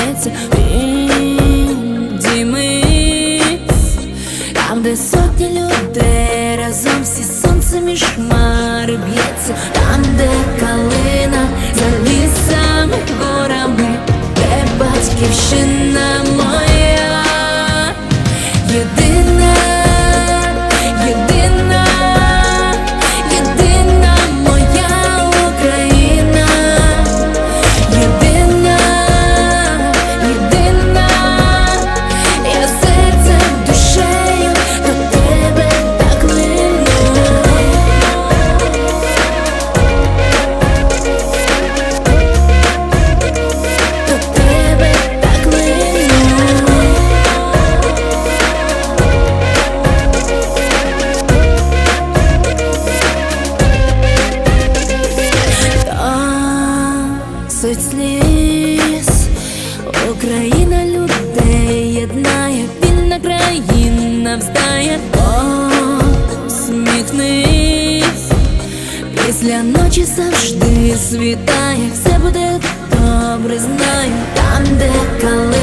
серці Дімись там, де сотні людей разом всі сонце між хмари б'ється, там, де досить сліз, Україна людей єднає, вільна країна вздає Посміхнись. Після ночі завжди світає, все буде добре, знаю там, де коли